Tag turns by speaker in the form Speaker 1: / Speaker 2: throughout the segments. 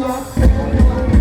Speaker 1: love.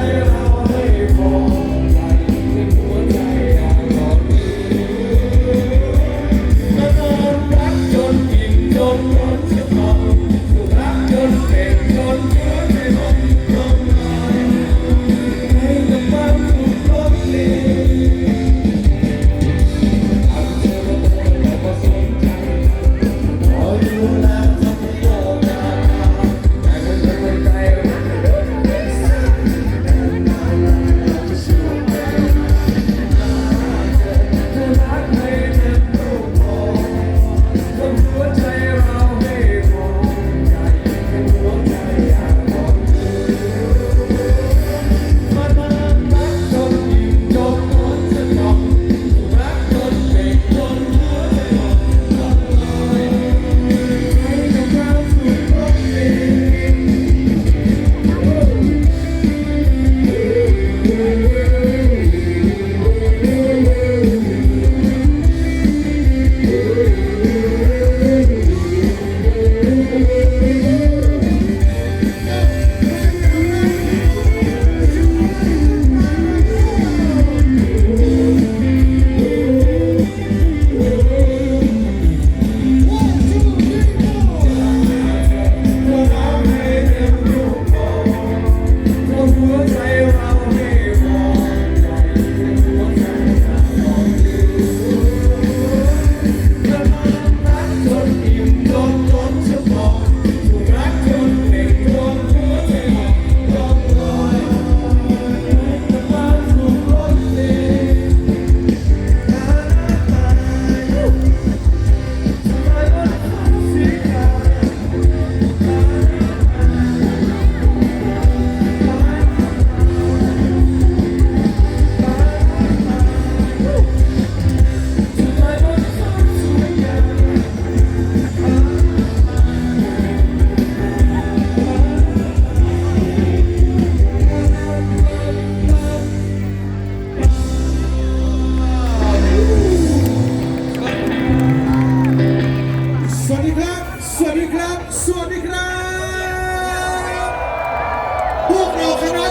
Speaker 1: I am
Speaker 2: able.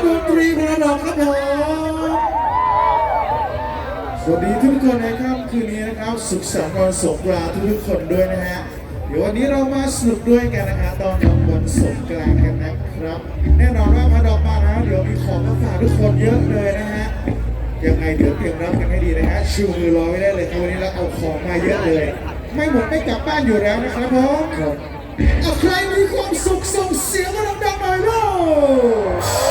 Speaker 3: ดนตรีพระดอกครับผมสวัสดีทุกคนนะครับคืนนี้นะครับ สุขสันต์วันสงกรานต์ทุกๆคนด้วยนะฮะ เดี๋ยววันนี้เรามาสนุกด้วยกันนะฮะตอนรับวันสงกรานต์กันนะครับ แน่นอนว่าพระดอกมาแล้วเดี๋ยวมีของมาฝากทุกคนเยอะเลยนะฮะ ยังไงเดี๋ยวเตรียมรับกันให้ดีนะฮะ ชูมือรอไว้ได้เลยครับวันนี้เราเอาของมาเยอะเลย ไม่หมดไม่กลับบ้านอยู่แล้วนะครับผมเอาใครมีความสุขส่งเสียงมาดังๆหน่อยเร็ว